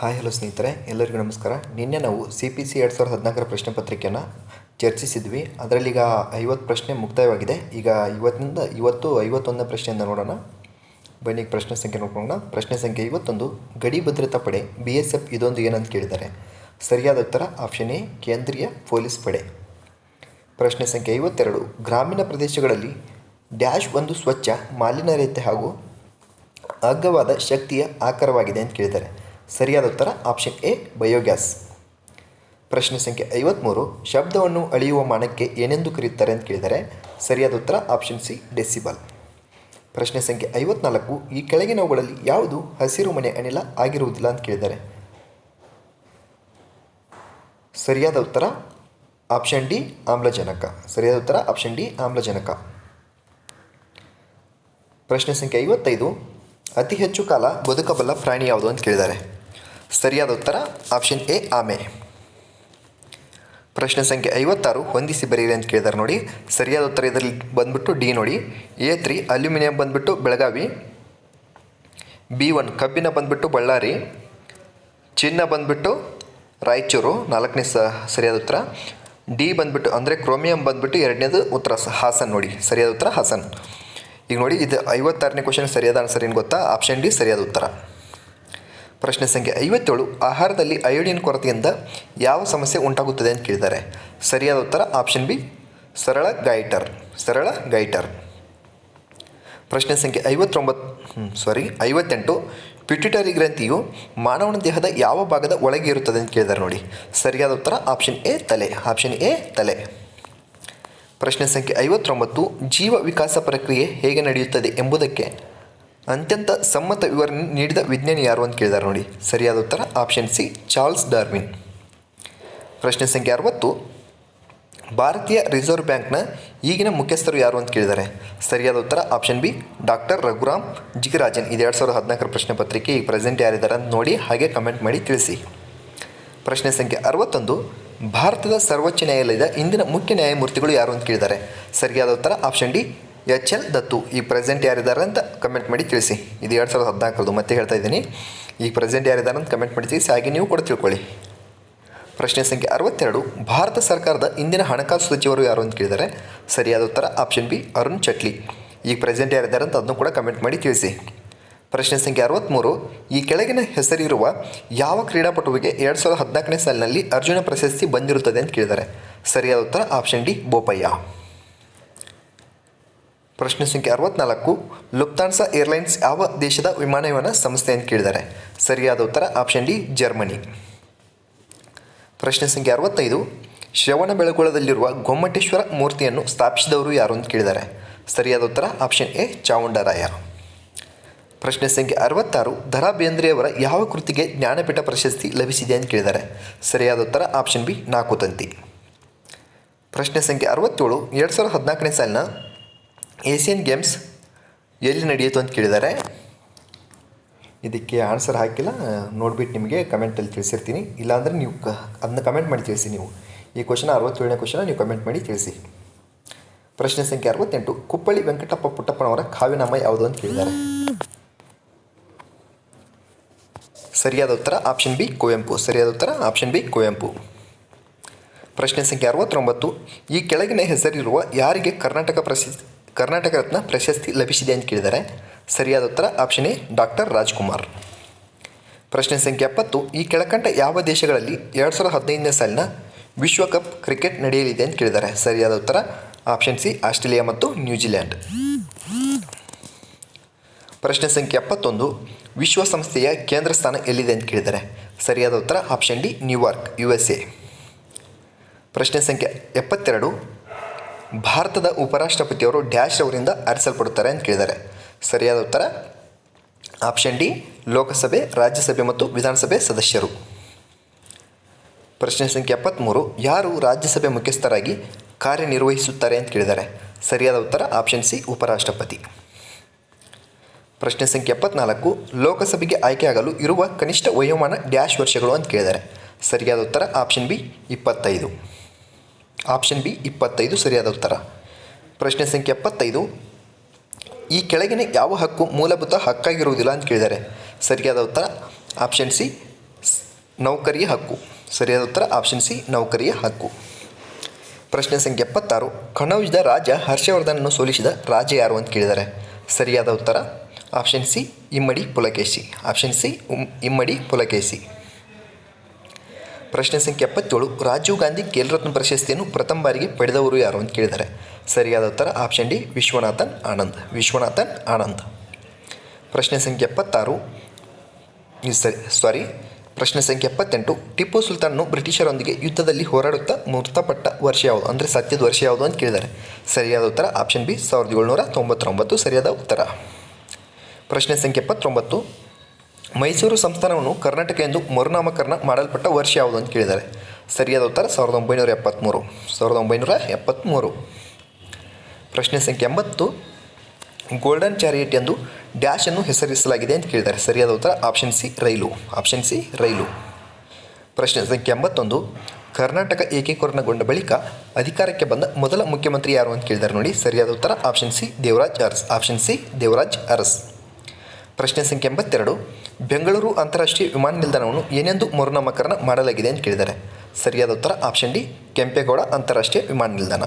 Hi hello ಸ್ನೇಹಿತರೆ, ಎಲ್ಲರಿಗೂ ನಮಸ್ಕಾರ. ನಿನ್ನೆ ನಾವು ಸಿ ಪಿ ಸಿ ಎರಡು ಸಾವಿರದ ಹದಿನಾಲ್ಕರ ಪ್ರಶ್ನೆ ಪತ್ರಿಕೆಯನ್ನು ಚರ್ಚಿಸಿದ್ವಿ. ಅದರಲ್ಲಿ ಈಗ ಐವತ್ತು ಪ್ರಶ್ನೆ ಮುಕ್ತಾಯವಾಗಿದೆ. ಈಗ ಇವತ್ತಿನಿಂದ ಇವತ್ತು ಐವತ್ತೊಂದನೇ ಪ್ರಶ್ನೆಯಿಂದ ನೋಡೋಣ. ಬನ್ನಿ ಪ್ರಶ್ನೆ ಸಂಖ್ಯೆ ನೋಡ್ಕೊಳ್ಳೋಣ. ಪ್ರಶ್ನೆ ಸಂಖ್ಯೆ ಇವತ್ತೊಂದು ಗಡಿ ಭದ್ರತಾ ಪಡೆ, ಬಿ ಎಸ್ ಎಫ್ ಇದೊಂದು ಏನಂತ ಕೇಳಿದ್ದಾರೆ. ಸರಿಯಾದ ಉತ್ತರ, ಆಪ್ಷನ್ ಎ, ಕೇಂದ್ರೀಯ ಪೊಲೀಸ್ ಪಡೆ. ಪ್ರಶ್ನೆ ಸಂಖ್ಯೆ ಐವತ್ತೆರಡು, ಗ್ರಾಮೀಣ ಪ್ರದೇಶಗಳಲ್ಲಿ ಡ್ಯಾಶ್ ಒಂದು ಸ್ವಚ್ಛ ರೀತಿ ಹಾಗೂ ಅಗ್ಗವಾದ ಶಕ್ತಿಯ ಆಕಾರವಾಗಿದೆ ಅಂತ ಕೇಳಿದ್ದಾರೆ. ಸರಿಯಾದ ಉತ್ತರ ಆಪ್ಷನ್ ಎ ಬಯೋಗ್ಯಾಸ್ ಪ್ರಶ್ನೆ ಸಂಖ್ಯೆ ಐವತ್ತ್ಮೂರು ಶಬ್ದವನ್ನು ಅಳೆಯುವ ಮಾನಕ್ಕೆ ಏನೆಂದು ಕರೆಯುತ್ತಾರೆ ಅಂತ ಕೇಳಿದರೆ ಸರಿಯಾದ ಉತ್ತರ ಆಪ್ಷನ್ ಸಿ ಡೆಸಿಬಲ್ ಪ್ರಶ್ನೆ ಸಂಖ್ಯೆ ಐವತ್ನಾಲ್ಕು, ಈ ಕೆಳಗಿನವುಗಳಲ್ಲಿ ಯಾವುದು ಹಸಿರು ಮನೆ ಅನಿಲ ಆಗಿರುವುದಿಲ್ಲ ಅಂತ ಕೇಳಿದ್ದಾರೆ ಸರಿಯಾದ ಉತ್ತರ ಆಪ್ಷನ್ ಡಿ ಆಮ್ಲಜನಕ. ಸರಿಯಾದ ಉತ್ತರ ಆಪ್ಷನ್ ಡಿ ಆಮ್ಲಜನಕ. ಪ್ರಶ್ನೆ ಸಂಖ್ಯೆ ಐವತ್ತೈದು, ಅತಿ ಹೆಚ್ಚು ಕಾಲ ಬದುಕಬಲ್ಲ ಪ್ರಾಣಿ ಯಾವುದು ಅಂತ ಕೇಳಿದ್ದಾರೆ ಸರಿಯಾದ ಉತ್ತರ ಆಪ್ಷನ್ ಎ ಆಮೆ. ಪ್ರಶ್ನೆ ಸಂಖ್ಯೆ ಐವತ್ತಾರು, ಹೊಂದಿಸಿ ಬರೀರಿ ಅಂತ ಕೇಳಿದಾರೆ ನೋಡಿ. ಸರಿಯಾದ ಉತ್ತರ ಇದರಲ್ಲಿ ಬಂದ್ಬಿಟ್ಟು ಡಿ ನೋಡಿ. ಎ ತ್ರೀ, ಅಲ್ಯೂಮಿನಿಯಂ ಬಂದ್ಬಿಟ್ಟು ಬೆಳಗಾವಿ. ಬಿ ಒನ್, ಕಬ್ಬಿನ ಬಂದ್ಬಿಟ್ಟು ಬಳ್ಳಾರಿ. ಚಿನ್ನ ಬಂದ್ಬಿಟ್ಟು ರಾಯಚೂರು, ನಾಲ್ಕನೇ ಸ, ಸರಿಯಾದ ಉತ್ತರ. ಡಿ ಬಂದ್ಬಿಟ್ಟು, ಅಂದರೆ ಕ್ರೋಮಿಯಂ ಬಂದ್ಬಿಟ್ಟು ಎರಡನೇದು ಉತ್ತರ ಹಾಸನ್ ನೋಡಿ. ಸರಿಯಾದ ಉತ್ತರ, ಹಾಸನ್. ಈಗ ನೋಡಿ, ಇದು ಐವತ್ತಾರನೇ ಕ್ವಶನ್ ಸರಿಯಾದ ಆನ್ಸರ್ ಏನು ಗೊತ್ತಾ? ಆಪ್ಷನ್ ಡಿ ಸರಿಯಾದ ಉತ್ತರ. ಪ್ರಶ್ನೆ ಸಂಖ್ಯೆ ಐವತ್ತೇಳು, ಆಹಾರದಲ್ಲಿ ಅಯೋಡಿನ್ ಕೊರತೆಯಿಂದ ಯಾವ ಸಮಸ್ಯೆ ಉಂಟಾಗುತ್ತದೆ ಅಂತ ಕೇಳಿದ್ದಾರೆ. ಸರಿಯಾದ ಉತ್ತರ ಆಪ್ಷನ್ ಬಿ ಸರಳ ಗೈಟರ್ ಸರಳ ಗೈಟರ್ ಪ್ರಶ್ನೆ ಸಂಖ್ಯೆ ಐವತ್ತೊಂಬತ್ತು ಸಾರಿ ಐವತ್ತೆಂಟು ಪಿಟ್ಯುಟರಿ ಗ್ರಂಥಿಯು ಮಾನವನ ದೇಹದ ಯಾವ ಭಾಗದ ಒಳಗೆ ಇರುತ್ತದೆ ಅಂತ ಕೇಳಿದ್ದಾರೆ ನೋಡಿ. ಸರಿಯಾದ ಉತ್ತರ ಆಪ್ಷನ್ ಎ ತಲೆ ಆಪ್ಷನ್ ಎ ತಲೆ. ಪ್ರಶ್ನೆ ಸಂಖ್ಯೆ ಐವತ್ತೊಂಬತ್ತು, ಜೀವ ವಿಕಾಸ ಪ್ರಕ್ರಿಯೆ ಹೇಗೆ ನಡೆಯುತ್ತದೆ ಎಂಬುದಕ್ಕೆ ಅತ್ಯಂತ ಸಮ್ಮತ ವಿವರಣೆ ನೀಡಿದ ವಿಜ್ಞಾನಿ ಯಾರು ಅಂತ ಕೇಳಿದ್ದಾರೆ ನೋಡಿ. ಸರಿಯಾದ ಉತ್ತರ ಆಪ್ಷನ್ ಸಿ, ಚಾರ್ಲ್ಸ್ ಡಾರ್ವಿನ್. ಪ್ರಶ್ನೆ ಸಂಖ್ಯೆ ಅರವತ್ತು. ಭಾರತೀಯ ರಿಸರ್ವ್ ಬ್ಯಾಂಕ್ನ ಈಗಿನ ಮುಖ್ಯಸ್ಥರು ಯಾರು ಅಂತ ಕೇಳಿದ್ದಾರೆ ಸರಿಯಾದ ಉತ್ತರ ಆಪ್ಷನ್ ಬಿ, ಡಾಕ್ಟರ್ ರಘುರಾಮ್ ಜಿಗರಾಜನ್. ಇದು ಎರಡು ಸಾವಿರದ ಹದಿನಾಲ್ಕರ ಪ್ರಶ್ನೆ ಪತ್ರಿಕೆ. ಈಗ ಪ್ರೆಸೆಂಟ್ ಯಾರಿದ್ದಾರೆ ಅಂತ ನೋಡಿ, ಹಾಗೆ ಕಮೆಂಟ್ ಮಾಡಿ ತಿಳಿಸಿ. ಪ್ರಶ್ನೆ ಸಂಖ್ಯೆ ಅರವತ್ತೊಂದು. ಭಾರತದ ಸರ್ವೋಚ್ಚ ನ್ಯಾಯಾಲಯದ ಇಂದಿನ ಮುಖ್ಯ ನ್ಯಾಯಮೂರ್ತಿಗಳು ಯಾರು ಅಂತ ಕೇಳಿದ್ದಾರೆ ಸರಿಯಾದ ಉತ್ತರ ಆಪ್ಷನ್ ಡಿ ಎಚ್ ಎಲ್ ದತ್ತು ಈ ಪ್ರೆಸೆಂಟ್ ಯಾರಿದ್ದಾರೆ ಅಂತ ಕಮೆಂಟ್ ಮಾಡಿ ತಿಳಿಸಿ. ಇದು ಎರಡು ಸಾವಿರದ ಹದಿನಾಲ್ಕರದು ಮತ್ತೆ ಹೇಳ್ತಾ ಇದ್ದೀನಿ. ಈ ಪ್ರೆಸೆಂಟ್ ಯಾರಿದ್ದಾರೆ ಅಂತ ಕಮೆಂಟ್ ಮಾಡಿ ತಿಳಿಸಿ, ಹಾಗೆ ನೀವು ಕೂಡ ತಿಳ್ಕೊಳ್ಳಿ. ಪ್ರಶ್ನೆ ಸಂಖ್ಯೆ ಅರವತ್ತೆರಡು. ಭಾರತ ಸರ್ಕಾರದ ಇಂದಿನ ಹಣಕಾಸು ಸಚಿವರು ಯಾರು ಅಂತ ಕೇಳಿದ್ದಾರೆ? ಸರಿಯಾದ ಉತ್ತರ ಆಪ್ಷನ್ ಬಿ ಅರುಣ್ ಚಟ್ಲಿ ಈ ಪ್ರೆಸೆಂಟ್ ಯಾರಿದ್ದಾರೆ ಅಂತ ಅದನ್ನು ಕೂಡ ಕಮೆಂಟ್ ಮಾಡಿ ತಿಳಿಸಿ. ಪ್ರಶ್ನೆ ಸಂಖ್ಯೆ ಅರವತ್ತ್ಮೂರು ಈ ಕೆಳಗಿನ ಹೆಸರಿರುವ ಯಾವ ಕ್ರೀಡಾಪಟುವಿಗೆ ಎರಡು ಸಾವಿರದ ಹದಿನಾಲ್ಕನೇ ಸಾಲಿನಲ್ಲಿ ಅರ್ಜುನ ಪ್ರಶಸ್ತಿ ಬಂದಿರುತ್ತದೆ ಅಂತ ಕೇಳಿದ್ದಾರೆ? ಸರಿಯಾದ ಉತ್ತರ ಆಪ್ಷನ್ ಡಿ ಬೋಪಯ್ಯ. ಪ್ರಶ್ನೆ ಸಂಖ್ಯೆ ಅರವತ್ನಾಲ್ಕು ಲುಪ್ತಾನ್ಸಾ ಏರ್ಲೈನ್ಸ್ ಯಾವ ದೇಶದ ವಿಮಾನಯಾನ ಸಂಸ್ಥೆ ಅಂತ ಕೇಳಿದ್ದಾರೆ? ಸರಿಯಾದ ಉತ್ತರ ಆಪ್ಷನ್ ಡಿ, ಜರ್ಮನಿ. ಪ್ರಶ್ನೆ ಸಂಖ್ಯೆ ಅರವತ್ತೈದು, ಶ್ರವಣ ಬೆಳಗೊಳದಲ್ಲಿರುವ ಗೊಮ್ಮಟೇಶ್ವರ ಮೂರ್ತಿಯನ್ನು ಸ್ಥಾಪಿಸಿದವರು ಯಾರು ಅಂತ ಕೇಳಿದ್ದಾರೆ? ಸರಿಯಾದ ಉತ್ತರ ಆಪ್ಷನ್ ಎ ಚಾವುಂಡರಾಯ ಪ್ರಶ್ನೆ ಸಂಖ್ಯೆ ಅರವತ್ತಾರು ದರಾ ಬೇಂದ್ರೆಯವರ ಯಾವ ಕೃತಿಗೆ ಜ್ಞಾನಪೀಠ ಪ್ರಶಸ್ತಿ ಲಭಿಸಿದೆ ಅಂತ ಕೇಳಿದ್ದಾರೆ? ಸರಿಯಾದ ಉತ್ತರ ಆಪ್ಷನ್ ಬಿ ನಾಲ್ಕು ತಂತಿ. ಪ್ರಶ್ನೆ ಸಂಖ್ಯೆ ಅರವತ್ತೇಳು, ಎರಡು ಸಾವಿರದ ಹದಿನಾಲ್ಕನೇ ಸಾಲಿನ ಏಷ್ಯನ್ ಗೇಮ್ಸ್ ಎಲ್ಲಿ ನಡೆಯಿತು ಅಂತ ಕೇಳಿದ್ದಾರೆ ಇದಕ್ಕೆ ಆನ್ಸರ್ ಹಾಕಿಲ್ಲ. ನೋಡ್ಬಿಟ್ಟು ನಿಮಗೆ ಕಮೆಂಟಲ್ಲಿ ತಿಳಿಸಿರ್ತೀನಿ. ಇಲ್ಲಾಂದರೆ ನೀವು ಕ ಅದನ್ನ ಕಮೆಂಟ್ ಮಾಡಿ ತಿಳಿಸಿ ನೀವು. ಈ ಕ್ವಶನ್ ಅರವತ್ತೇಳನೇ ಕ್ವಶನ ನೀವು ಕಮೆಂಟ್ ಮಾಡಿ ತಿಳಿಸಿ. ಪ್ರಶ್ನೆ ಸಂಖ್ಯೆ ಅರವತ್ತೆಂಟು. ಕುಪ್ಪಳ್ಳಿ ವೆಂಕಟಪ್ಪ ಪುಟ್ಟಪ್ಪನವರ ಕಾವ್ಯನಾಮ ಯಾವುದು ಅಂತ ಕೇಳಿದ್ದಾರೆ ಸರಿಯಾದ ಉತ್ತರ ಆಪ್ಷನ್ ಬಿ ಕುವೆಂಪು. ಸರಿಯಾದ ಉತ್ತರ ಆಪ್ಷನ್ ಬಿ ಕುವೆಂಪು. ಪ್ರಶ್ನೆ ಸಂಖ್ಯೆ ಅರವತ್ತೊಂಬತ್ತು. ಈ ಕೆಳಗಿನ ಹೆಸರಿರುವ ಯಾರಿಗೆ ಕರ್ನಾಟಕ ಪ್ರಶಸ್ತಿ ಕರ್ನಾಟಕ ರತ್ನ ಪ್ರಶಸ್ತಿ ಲಭಿಸಿದೆ ಅಂತ ಕೇಳಿದ್ದಾರೆ. ಸರಿಯಾದ ಉತ್ತರ ಆಪ್ಷನ್ ಎ, ಡಾಕ್ಟರ್ ರಾಜ್ಕುಮಾರ್. ಪ್ರಶ್ನೆ ಸಂಖ್ಯೆ ಎಪ್ಪತ್ತು, ಈ ಕೆಳಕಂಡ ಯಾವ ದೇಶಗಳಲ್ಲಿ ಎರಡು ಸಾವಿರದ ಹದಿನೈದನೇ ಸಾಲಿನ ವಿಶ್ವಕಪ್ ಕ್ರಿಕೆಟ್ ನಡೆಯಲಿದೆ ಅಂತ ಕೇಳಿದ್ದಾರೆ. ಸರಿಯಾದ ಉತ್ತರ ಆಪ್ಷನ್ ಸಿ, ಆಸ್ಟ್ರೇಲಿಯಾ ಮತ್ತು ನ್ಯೂಜಿಲ್ಯಾಂಡ್ ಪ್ರಶ್ನೆ ಸಂಖ್ಯೆ ಎಪ್ಪತ್ತೊಂದು ವಿಶ್ವಸಂಸ್ಥೆಯ ಕೇಂದ್ರ ಸ್ಥಾನ ಎಲ್ಲಿದೆ ಅಂತ ಕೇಳಿದ್ದಾರೆ. ಸರಿಯಾದ ಉತ್ತರ option D, New York, U S A. ಪ್ರಶ್ನೆ ಸಂಖ್ಯೆ ಎಪ್ಪತ್ತೆರಡು ಭಾರತದ ಉಪರಾಷ್ಟ್ರಪತಿಯವರು ಡ್ಯಾಶ್ ಅವರಿಂದ ಆರಿಸಲ್ಪಡುತ್ತಾರೆ ಅಂತ ಕೇಳಿದ್ದಾರೆ. ಸರಿಯಾದ ಉತ್ತರ? ಆಪ್ಷನ್ ಡಿ, ಲೋಕಸಭೆ, ರಾಜ್ಯಸಭೆ ಮತ್ತು ವಿಧಾನಸಭೆ ಸದಸ್ಯರು. ಪ್ರಶ್ನೆ ಸಂಖ್ಯೆ ಎಪ್ಪತ್ತ್ಮೂರು ಯಾರು ರಾಜ್ಯಸಭೆ ಮುಖ್ಯಸ್ಥರಾಗಿ ಕಾರ್ಯನಿರ್ವಹಿಸುತ್ತಾರೆ ಅಂತ ಕೇಳಿದ್ದಾರೆ. ಸರಿಯಾದ ಉತ್ತರ? ಆಪ್ಷನ್ ಸಿ, ಉಪರಾಷ್ಟ್ರಪತಿ. ಪ್ರಶ್ನೆ ಸಂಖ್ಯೆ ಎಪ್ಪತ್ನಾಲ್ಕು, ಲೋಕಸಭೆಗೆ ಆಯ್ಕೆಯಾಗಲು ಇರುವ ಕನಿಷ್ಠ ವಯೋಮಾನ ಡ್ಯಾಶ್ ವರ್ಷಗಳು ಅಂತ ಕೇಳಿದ್ದಾರೆ. ಸರಿಯಾದ ಉತ್ತರ? ಆಪ್ಷನ್ ಬಿ, ಇಪ್ಪತ್ತೈದು. ಆಪ್ಷನ್ ಬಿ, ಇಪ್ಪತ್ತೈದು ಸರಿಯಾದ ಉತ್ತರ. ಪ್ರಶ್ನೆ ಸಂಖ್ಯೆ ಎಪ್ಪತ್ತೈದು. ಈ ಕೆಳಗಿನ ಯಾವ ಹಕ್ಕು ಮೂಲಭೂತ ಹಕ್ಕಾಗಿರುವುದಿಲ್ಲ ಅಂತ ಕೇಳಿದ್ದಾರೆ. ಸರಿಯಾದ ಉತ್ತರ, ಆಪ್ಷನ್ ಸಿ ನೌಕರಿಯ ಹಕ್ಕು. ಸರಿಯಾದ ಉತ್ತರ, ಆಪ್ಷನ್ ಸಿ, ನೌಕರಿಯ ಹಕ್ಕು. ಪ್ರಶ್ನೆ ಸಂಖ್ಯೆ ಎಪ್ಪತ್ತಾರು. ಕಣವಿದ ರಾಜ ಹರ್ಷವರ್ಧನನ್ನು ಸೋಲಿಸಿದ ರಾಜ ಯಾರು ಅಂತ ಕೇಳಿದ್ದಾರೆ. ಸರಿಯಾದ ಉತ್ತರ, ಆಪ್ಷನ್ ಸಿ, ಇಮ್ಮಡಿ ಪುಲಕೇಶಿ. ಆಪ್ಷನ್ ಸಿ ಇಮ್ಮಡಿ ಪುಲಕೇಶಿ. ಪ್ರಶ್ನೆ ಸಂಖ್ಯೆ ಎಪ್ಪತ್ತೇಳು, ರಾಜೀವ್ ಗಾಂಧಿ ಖೇಲ್ರತ್ನ ಪ್ರಶಸ್ತಿಯನ್ನು ಪ್ರಥಮ ಬಾರಿಗೆ ಪಡೆದವರು ಯಾರು ಅಂತ ಕೇಳಿದ್ದಾರೆ. ಸರಿಯಾದ ಉತ್ತರ ಆಪ್ಷನ್ ಡಿ, ವಿಶ್ವನಾಥನ್ ಆನಂದ್. ವಿಶ್ವನಾಥನ್ ಆನಂದ್. ಪ್ರಶ್ನೆ ಸಂಖ್ಯೆ ಎಪ್ಪತ್ತಾರು ಸರಿ ಸಾರಿ ಪ್ರಶ್ನೆ ಸಂಖ್ಯೆ ಎಪ್ಪತ್ತೆಂಟು, ಟಿಪ್ಪು ಸುಲ್ತಾನ್ನು ಬ್ರಿಟಿಷರೊಂದಿಗೆ ಯುದ್ಧದಲ್ಲಿ ಹೋರಾಡುತ್ತಾ ಮೃತಪಟ್ಟ ವರ್ಷ ಯಾವುದು? ಅಂದರೆ ಸತ್ಯದ ವರ್ಷ ಯಾವುದು ಅಂತ ಕೇಳಿದ್ದಾರೆ. ಸರಿಯಾದ ಉತ್ತರ ಆಪ್ಷನ್ ಬಿ, ಸಾವಿರದ ಏಳ್ನೂರ ತೊಂಬತ್ತೊಂಬತ್ತು, ಸರಿಯಾದ ಉತ್ತರ. ಪ್ರಶ್ನೆ ಸಂಖ್ಯೆ ಎಪ್ಪತ್ತೊಂಬತ್ತು ಮೈಸೂರು ಸಂಸ್ಥಾನವನ್ನು ಕರ್ನಾಟಕ ಎಂದು ಮರುನಾಮಕರಣ ಮಾಡಲ್ಪಟ್ಟ ವರ್ಷ ಯಾವುದು ಅಂತ ಕೇಳಿದ್ದಾರೆ. ಸರಿಯಾದ ಉತ್ತರ ಸಾವಿರದ ಒಂಬೈನೂರ ಎಪ್ಪತ್ತ್ಮೂರು ಸಾವಿರದ ಒಂಬೈನೂರ ಎಪ್ಪತ್ತ್ಮೂರು ಪ್ರಶ್ನೆ ಸಂಖ್ಯೆ ಎಂಬತ್ತು. ಗೋಲ್ಡನ್ ಚಾರಿಯಟ್ ಎಂದು ಡ್ಯಾಶ್ ಅನ್ನು ಹೆಸರಿಸಲಾಗಿದೆ ಅಂತ ಕೇಳಿದ್ದಾರೆ. ಸರಿಯಾದ ಉತ್ತರ option C, rail. Option C, rail. ಪ್ರಶ್ನೆ ಸಂಖ್ಯೆ ಎಂಬತ್ತೊಂದು. ಕರ್ನಾಟಕ ಏಕೀಕರಣಗೊಂಡ ಬಳಿಕ ಅಧಿಕಾರಕ್ಕೆ ಬಂದ ಮೊದಲ ಮುಖ್ಯಮಂತ್ರಿ ಯಾರು ಅಂತ ಕೇಳಿದ್ದಾರೆ ನೋಡಿ. ಸರಿಯಾದ ಉತ್ತರ option C, Devaraj Urs. Option C, Devaraj Urs. ಪ್ರಶ್ನೆ ಸಂಖ್ಯೆ ಎಂಬತ್ತೆರಡು, ಬೆಂಗಳೂರು ಅಂತಾರಾಷ್ಟ್ರೀಯ ವಿಮಾನ ನಿಲ್ದಾಣವನ್ನು ಏನೆಂದು ಮರುನಾಮಕರಣ ಮಾಡಲಾಗಿದೆ ಅಂತ ಕೇಳಿದ್ದಾರೆ. ಸರಿಯಾದ ಉತ್ತರ ಆಪ್ಷನ್ ಡಿ, ಕೆಂಪೇಗೌಡ ಅಂತಾರಾಷ್ಟ್ರೀಯ ವಿಮಾನ ನಿಲ್ದಾಣ.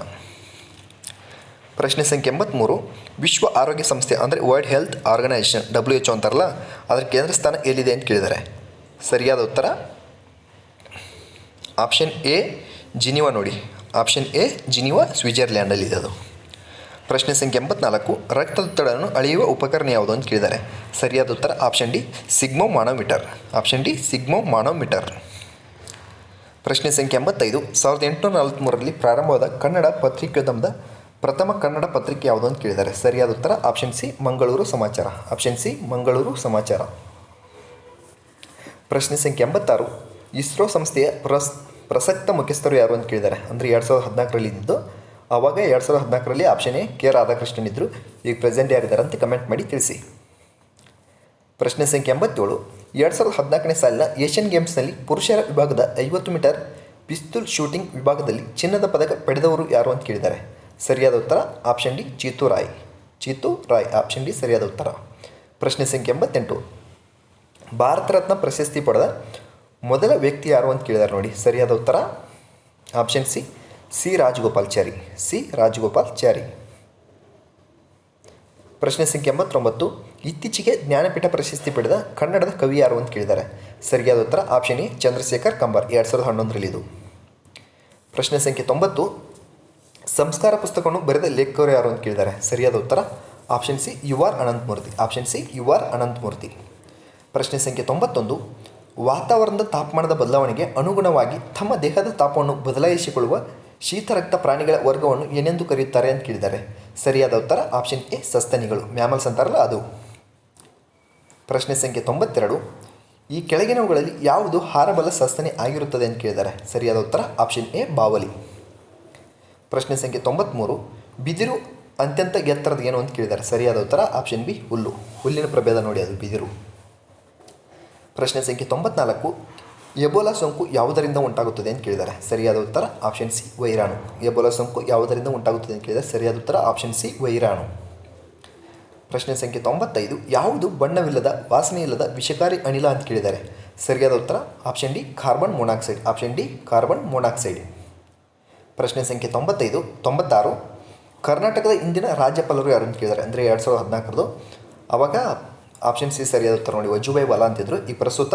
ಪ್ರಶ್ನೆ ಸಂಖ್ಯೆ ಎಂಬತ್ತ್ಮೂರು ವಿಶ್ವ ಆರೋಗ್ಯ ಸಂಸ್ಥೆ ಅಂದರೆ World Health Organization, W H ಅಂತಾರಲ್ಲ, ಅದರ ಕೇಂದ್ರ ಸ್ಥಾನ ಎಲ್ಲಿದೆ ಅಂತ ಕೇಳಿದ್ದಾರೆ. ಸರಿಯಾದ ಉತ್ತರ ಆಪ್ಷನ್ ಎ, ಜಿನಿವಾ ನೋಡಿ. ಆಪ್ಷನ್ ಎ, ಜಿನಿವಾ, ಸ್ವಿಟ್ಜರ್ಲ್ಯಾಂಡಲ್ಲಿದೆ ಅದು. ಪ್ರಶ್ನೆ ಸಂಖ್ಯೆ ಎಂಬತ್ನಾಲ್ಕು, ರಕ್ತದೊತ್ತಡವನ್ನು ಅಳೆಯುವ ಉಪಕರಣ ಯಾವುದು ಅಂತ ಕೇಳಿದ್ದಾರೆ. ಸರಿಯಾದ ಉತ್ತರ option D sphygmomanometer option D sphygmomanometer ಪ್ರಶ್ನೆ ಸಂಖ್ಯೆ ಎಂಬತ್ತೈದು, ಸಾವಿರದ ಎಂಟುನೂರ ನಲವತ್ತ್ಮೂರರಲ್ಲಿ ಪ್ರಾರಂಭವಾದ ಕನ್ನಡ ಪತ್ರಿಕೋದ್ಯಮದ ಪ್ರಥಮ ಕನ್ನಡ ಪತ್ರಿಕೆ ಯಾವುದು ಅಂತ ಕೇಳಿದ್ದಾರೆ. ಸರಿಯಾದ ಉತ್ತರ ಆಪ್ಷನ್ ಸಿ ಮಂಗಳೂರು ಸಮಾಚಾರ. ಆಪ್ಷನ್ ಸಿ ಮಂಗಳೂರು ಸಮಾಚಾರ. ಪ್ರಶ್ನೆ ಸಂಖ್ಯೆ ಎಂಬತ್ತಾರು, ಇಸ್ರೋ ಸಂಸ್ಥೆಯ ಪ್ರಸ್, ಪ್ರಸಕ್ತ ಮುಖ್ಯಸ್ಥರು ಯಾರು ಅಂತ ಕೇಳಿದ್ದಾರೆ. ಅಂದರೆ ಎರಡು ಸಾವಿರದ ಹದಿನಾಲ್ಕರಲ್ಲಿ ಇದ್ದು ಆವಾಗ ಎರಡು ಸಾವಿರದ ಹದಿನಾಲ್ಕರಲ್ಲಿ ಆಪ್ಷನ್ ಎ ಕೆ ರಾಧಾಕೃಷ್ಣನ್ ಇದ್ದರು ಈಗ ಪ್ರೆಸೆಂಟ್ ಯಾರಿದ್ದಾರೆ ಅಂತ ಕಮೆಂಟ್ ಮಾಡಿ ತಿಳಿಸಿ. ಪ್ರಶ್ನೆ ಸಂಖ್ಯೆ ಎಂಬತ್ತೇಳು. ಎರಡು ಸಾವಿರದ ಹದಿನಾಲ್ಕನೇ ಸಾಲಿನ ಏಷ್ಯನ್ ಗೇಮ್ಸ್ನಲ್ಲಿ ಪುರುಷರ ವಿಭಾಗದ ಐವತ್ತು ಮೀಟರ್ ಪಿಸ್ತೂಲ್ ಶೂಟಿಂಗ್ ವಿಭಾಗದಲ್ಲಿ ಚಿನ್ನದ ಪದಕ ಪಡೆದವರು ಯಾರು ಅಂತ ಕೇಳಿದ್ದಾರೆ. ಸರಿಯಾದ ಉತ್ತರ option D Chitu Rai. Chitu Rai, option D ಸರಿಯಾದ ಉತ್ತರ. ಪ್ರಶ್ನೆ ಸಂಖ್ಯೆ ಎಂಬತ್ತೆಂಟು. ಭಾರತ ರತ್ನ ಪ್ರಶಸ್ತಿ ಪಡೆದ ಮೊದಲ ವ್ಯಕ್ತಿ ಯಾರು ಅಂತ ಕೇಳಿದ್ದಾರೆ ನೋಡಿ. ಸರಿಯಾದ ಉತ್ತರ option C C Rajagopalachari C Rajagopalachari ಪ್ರಶ್ನೆ ಸಂಖ್ಯೆ ಎಂಬತ್ತೊಂಬತ್ತು. ಇತ್ತೀಚೆಗೆ ಜ್ಞಾನಪೀಠ ಪ್ರಶಸ್ತಿ ಪಡೆದ ಕನ್ನಡದ ಕವಿ ಯಾರು ಅಂತ ಕೇಳಿದ್ದಾರೆ. ಸರಿಯಾದ ಉತ್ತರ ಆಪ್ಷನ್ ಎ, ಚಂದ್ರಶೇಖರ್ ಕಂಬಾರ್, ಎರಡು ಸಾವಿರದ ಹನ್ನೊಂದರಲ್ಲಿ ಇದು ಪ್ರಶ್ನೆ ಸಂಖ್ಯೆ ತೊಂಬತ್ತು, ಸಂಸ್ಕಾರ ಪುಸ್ತಕವನ್ನು ಬರೆದ ಲೇಖಕರು ಯಾರು ಅಂತ ಕೇಳಿದ್ದಾರೆ. ಸರಿಯಾದ ಉತ್ತರ option C, U R Ananthamurthy. Option C, U R Ananthamurthy. ಪ್ರಶ್ನೆ ಸಂಖ್ಯೆ ತೊಂಬತ್ತೊಂದು, ವಾತಾವರಣದ ತಾಪಮಾನದ ಬದಲಾವಣೆಗೆ ಅನುಗುಣವಾಗಿ ತಮ್ಮ ದೇಹದ ತಾಪವನ್ನು ಬದಲಾಯಿಸಿಕೊಳ್ಳುವ ಶೀತರಕ್ತ ಪ್ರಾಣಿಗಳ ವರ್ಗವನ್ನು ಏನೆಂದು ಕರೆಯುತ್ತಾರೆ ಅಂತ ಕೇಳಿದ್ದಾರೆ. ಸರಿಯಾದ ಉತ್ತರ ಆಪ್ಷನ್ ಎ, ಸಸ್ತನಿಗಳು. ಮ್ಯಾಮಲ್ಸ್ ಅಂತಾರಲ್ಲ ಅದು. ಪ್ರಶ್ನೆ ಸಂಖ್ಯೆ ತೊಂಬತ್ತೆರಡು. ಈ ಕೆಳಗಿನವುಗಳಲ್ಲಿ ಯಾವುದು ಹಾರಬಲ ಸಸ್ತನಿ ಆಗಿರುತ್ತದೆ ಅಂತ ಕೇಳಿದ್ದಾರೆ. ಸರಿಯಾದ ಉತ್ತರ ಆಪ್ಷನ್ ಎ, ಬಾವಲಿ. ಪ್ರಶ್ನೆ ಸಂಖ್ಯೆ ತೊಂಬತ್ತ್ಮೂರು ಬಿದಿರು ಅತ್ಯಂತ ಎತ್ತರದ ಏನು ಅಂತ ಕೇಳಿದ್ದಾರೆ. ಸರಿಯಾದ ಉತ್ತರ ಆಪ್ಷನ್ ಬಿ, ಹುಲ್ಲು. ಹುಲ್ಲಿನ ಪ್ರಭೇದ ನೋಡಿ ಅದು, ಬಿದಿರು. ಪ್ರಶ್ನೆ ಸಂಖ್ಯೆ ತೊಂಬತ್ನಾಲ್ಕು. ಎಬೋಲಾ ಸೋಂಕು ಯಾವುದರಿಂದ ಉಂಟಾಗುತ್ತದೆ ಅಂತ ಕೇಳಿದ್ದಾರೆ. ಸರಿಯಾದ ಉತ್ತರ ಆಪ್ಷನ್ ಸಿ, ವೈರಾಣು. ಎಬೋಲಾ ಸೋಂಕು ಯಾವುದರಿಂದ ಉಂಟಾಗುತ್ತದೆ ಅಂತ ಕೇಳಿದರೆ ಸರಿಯಾದ ಉತ್ತರ ಆಪ್ಷನ್ ಸಿ, ವೈರಾಣು. ಪ್ರಶ್ನೆ ಸಂಖ್ಯೆ ತೊಂಬತ್ತೈದು. ಯಾವುದು ಬಣ್ಣವಿಲ್ಲದ ವಾಸನೆ ಇಲ್ಲದ ವಿಷಕಾರಿ ಅನಿಲ ಅಂತ ಕೇಳಿದ್ದಾರೆ. ಸರಿಯಾದ ಉತ್ತರ option D carbon monoxide option D carbon monoxide ಪ್ರಶ್ನೆ ಸಂಖ್ಯೆ ತೊಂಬತ್ತೈದು, ತೊಂಬತ್ತಾರು. ಕರ್ನಾಟಕದ ಇಂದಿನ ರಾಜ್ಯಪಾಲರು ಯಾರು ಅಂತ ಕೇಳಿದ್ದಾರೆ? ಅಂದರೆ ಎರಡು ಸಾವಿರದ ಹದಿನಾಲ್ಕರದು. ಅವಾಗ ಆಪ್ಷನ್ ಸಿ ಸರಿಯಾದ ಉತ್ತರ ನೋಡಿ. ವಜುಭಾಯಿ ವಾಲಾ ಅಂತಿದ್ರು ಈ ಪ್ರಸ್ತುತ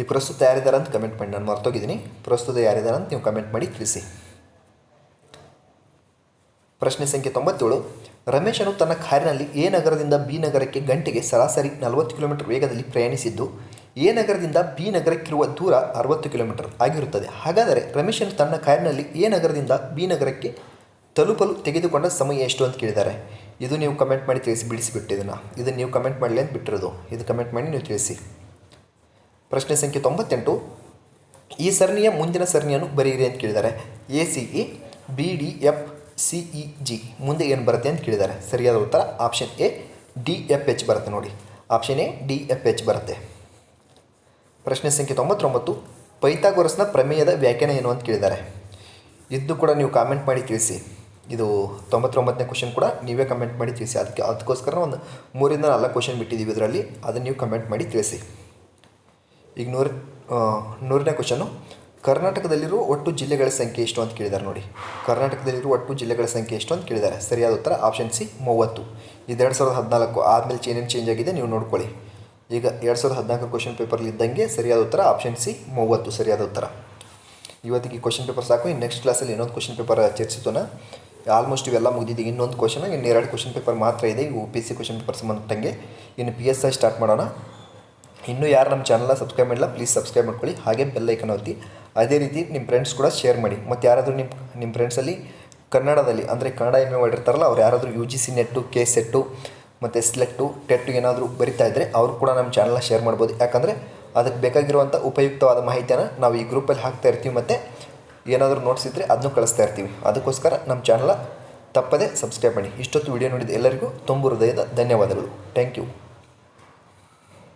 ಈ ಪ್ರಸ್ತುತ ಯಾರಿದ್ದಾರೆ ಅಂತ ಕಮೆಂಟ್ ಮಾಡಿ. ನಾನು ಮರ್ತೋಗಿದ್ದೀನಿ. ಪ್ರಸ್ತುತ ಯಾರಿದ್ದಾರೆ ಅಂತ ನೀವು ಕಮೆಂಟ್ ಮಾಡಿ ತಿಳಿಸಿ. ಪ್ರಶ್ನೆ ಸಂಖ್ಯೆ ತೊಂಬತ್ತೇಳು. ರಮೇಶನು ತನ್ನ ಕಾರಿನಲ್ಲಿ ಎ ನಗರದಿಂದ ಬಿ ನಗರಕ್ಕೆ ಗಂಟೆಗೆ ಸರಾಸರಿ ನಲವತ್ತು ಕಿಲೋಮೀಟರ್ ವೇಗದಲ್ಲಿ ಪ್ರಯಾಣಿಸಿದ್ದು, ಎ ನಗರದಿಂದ ಬಿ ನಗರಕ್ಕಿರುವ ದೂರ ಅರವತ್ತು ಕಿಲೋಮೀಟರ್ ಆಗಿರುತ್ತದೆ. ಹಾಗಾದರೆ ರಮೇಶನು ತನ್ನ ಕಾರಿನಲ್ಲಿ ಎ ನಗರದಿಂದ ಬಿ ನಗರಕ್ಕೆ ತಲುಪಲು ತೆಗೆದುಕೊಂಡ ಸಮಯ ಎಷ್ಟು ಅಂತ ಕೇಳಿದ್ದಾರೆ? ಇದು ನೀವು ಕಮೆಂಟ್ ಮಾಡಿ ತಿಳಿಸಿ, ಬಿಡಿಸಿಬಿಟ್ಟು ಇದನ್ನು. ಇದನ್ನು ನೀವು ಕಮೆಂಟ್ ಮಾಡಲಿ ಅಂತ ಬಿಟ್ಟಿರೋದು. ಇದು ಕಮೆಂಟ್ ಮಾಡಿ ನೀವು ತಿಳಿಸಿ. ಪ್ರಶ್ನೆ ಸಂಖ್ಯೆ ತೊಂಬತ್ತೆಂಟು. ಈ ಸರಣಿಯ ಮುಂದಿನ ಸರಣಿಯನ್ನು ಬರೆಯಿರಿ ಅಂತ ಕೇಳಿದ್ದಾರೆ. A, C, E, B, D, F C E G ಮುಂದೆ ಏನು ಬರುತ್ತೆ ಅಂತ ಕೇಳಿದ್ದಾರೆ ಸರಿಯಾದ ಉತ್ತರ option A D F H ಬರುತ್ತೆ ನೋಡಿ. Option A D F H ಬರುತ್ತೆ. ಪ್ರಶ್ನೆ ಸಂಖ್ಯೆ ತೊಂಬತ್ತೊಂಬತ್ತು, ಪೈಥಾಗೊರಸ್ನ ಪ್ರಮೇಯದ ವ್ಯಾಖ್ಯಾನ ಏನು ಅಂತ ಕೇಳಿದ್ದಾರೆ ಇದ್ದು ಕೂಡ ನೀವು ಕಾಮೆಂಟ್ ಮಾಡಿ ತಿಳಿಸಿ. ಇದು ತೊಂಬತ್ತೊಂಬತ್ತನೇ ಕ್ವಶನ್ ಕೂಡ ನೀವೇ ಕಮೆಂಟ್ ಮಾಡಿ ತಿಳಿಸಿ. ಅದಕ್ಕೆ ಅದಕ್ಕೋಸ್ಕರ ಒಂದು ಮೂರಿಂದ ನಾಲ್ಕು ಕ್ವಶನ್ ಬಿಟ್ಟಿದ್ದೀವಿ ಇದರಲ್ಲಿ. ಅದನ್ನು ನೀವು ಕಮೆಂಟ್ ಮಾಡಿ ತಿಳಿಸಿ. ಈಗ ನೂರ ನೂರನೇ ಕ್ವಶನು ಕರ್ನಾಟಕದಲ್ಲಿರುವ ಒಟ್ಟು ಜಿಲ್ಲೆಗಳ ಸಂಖ್ಯೆ ಎಷ್ಟು ಅಂತ ಕೇಳಿದ್ದಾರೆ ನೋಡಿ. ಕರ್ನಾಟಕದಲ್ಲಿರುವ ಒಟ್ಟು ಜಿಲ್ಲೆಗಳ ಸಂಖ್ಯೆ ಎಷ್ಟು ಅಂತ ಕೇಳಿದ್ದಾರೆ ಸರಿಯಾದ ಉತ್ತರ ಆಪ್ಷನ್ ಸಿ ಮೂವತ್ತು. ಇದು ಎರಡು ಸಾವಿರದ ಹದಿನಾಲ್ಕು ಆದಮೇಲೆ ಏನೇನು ಚೇಂಜ್ ಆಗಿದೆ, ನೀವು ನೋಡ್ಕೊಳ್ಳಿ. ಈಗ ಎರಡು ಸಾವಿರದ ಹದಿನಾಲ್ಕು ಕ್ವಶನ್ ಪೇಪರ್ಲಿ ಇದ್ದಂಗೆ ಸರಿಯಾದ ಉತ್ತರ ಆಪ್ಷನ್ ಸಿ ಮೂವತ್ತು, ಸರಿಯಾದ ಉತ್ತರ. ಇವತ್ತಿಗೆ ಕ್ವಶನ್ ಪೇಪರ್ ಸಾಕು. ಇನ್ನು ನೆಕ್ಸ್ಟ್ ಕ್ಲಾಸಲ್ಲಿ ಇನ್ನೊಂದು ಕ್ವಶನ್ ಪೇಪರ್ ಚರ್ಚಿಸೋಣ. ಆಲ್ಮೋಸ್ಟ್ ಇವೆಲ್ಲ ಮುಗಿದಿದೆ. ಇನ್ನೊಂದು ಕ್ವಶನ್ ಇನ್ನು ಎರಡು ಕ್ವಶನ್ ಪೇಪರ್ ಮಾತ್ರ ಇದೆ. ಇವು ಪಿ ಸಿ ಕ್ವಶನ್ ಪೇಪರ್ ಸಂಬಂಧಪಟ್ಟಂಗೆ. ಇನ್ನು ಪಿ ಎಸ್ ಐ ಸ್ಟಾರ್ಟ್ ಮಾಡೋಣ. ಇನ್ನೂ ಯಾರು ನಮ್ಮ ಚಾನಲ್ನ ಸಬ್ಸ್ಕ್ರೈಬ್ ಮಾಡಿಲ್ಲ ಪ್ಲೀಸ್ ಸಬ್ಸ್ಕ್ರೈಬ್ ಮಾಡ್ಕೊಳ್ಳಿ. ಹಾಗೆ ಬೆಲ್ ಐಕನ್ ಒತ್ತಿ. ಅದೇ ರೀತಿ ನಿಮ್ಮ ಫ್ರೆಂಡ್ಸ್ ಕೂಡ ಶೇರ್ ಮಾಡಿ. ಮತ್ತು ಯಾರಾದರೂ ನಿಮ್ಮ ನಿಮ್ಮ ಫ್ರೆಂಡ್ಸಲ್ಲಿ ಕನ್ನಡದಲ್ಲಿ ಅಂದರೆ ಕನ್ನಡ ಏನೋ ಮಾಡಿರ್ತಾರಲ್ಲ, ಅವ್ರು ಯಾರಾದರೂ U G C NET K SET ಮತ್ತು ಸ್ಲೆಟ್ಟು ಟೆಟ್ಟು ಏನಾದರೂ ಬರಿತಾ ಇದ್ದರೆ ಅವರು ಕೂಡ ನಮ್ಮ ಚಾನಲ್ನ ಶೇರ್ ಮಾಡ್ಬೋದು. ಯಾಕಂದರೆ ಅದಕ್ಕೆ ಬೇಕಾಗಿರುವಂಥ ಉಪಯುಕ್ತವಾದ ಮಾಹಿತಿಯನ್ನು ನಾವು ಈ ಗ್ರೂಪಲ್ಲಿ ಹಾಕ್ತಾ ಇರ್ತೀವಿ ಮತ್ತು ಏನಾದರೂ ನೋಟ್ಸ್ ಇದ್ದರೆ ಅದನ್ನು ಕಳಿಸ್ತಾ ಇರ್ತೀವಿ. ಅದಕ್ಕೋಸ್ಕರ ನಮ್ಮ ಚಾನಲ ತಪ್ಪದೇ ಸಬ್ಸ್ಕ್ರೈಬ್ ಮಾಡಿ. ಇಷ್ಟೊತ್ತು ವಿಡಿಯೋ ನೋಡಿದ ಎಲ್ಲರಿಗೂ ತುಂಬ ಹೃದಯದ ಧನ್ಯವಾದಗಳು. Thank you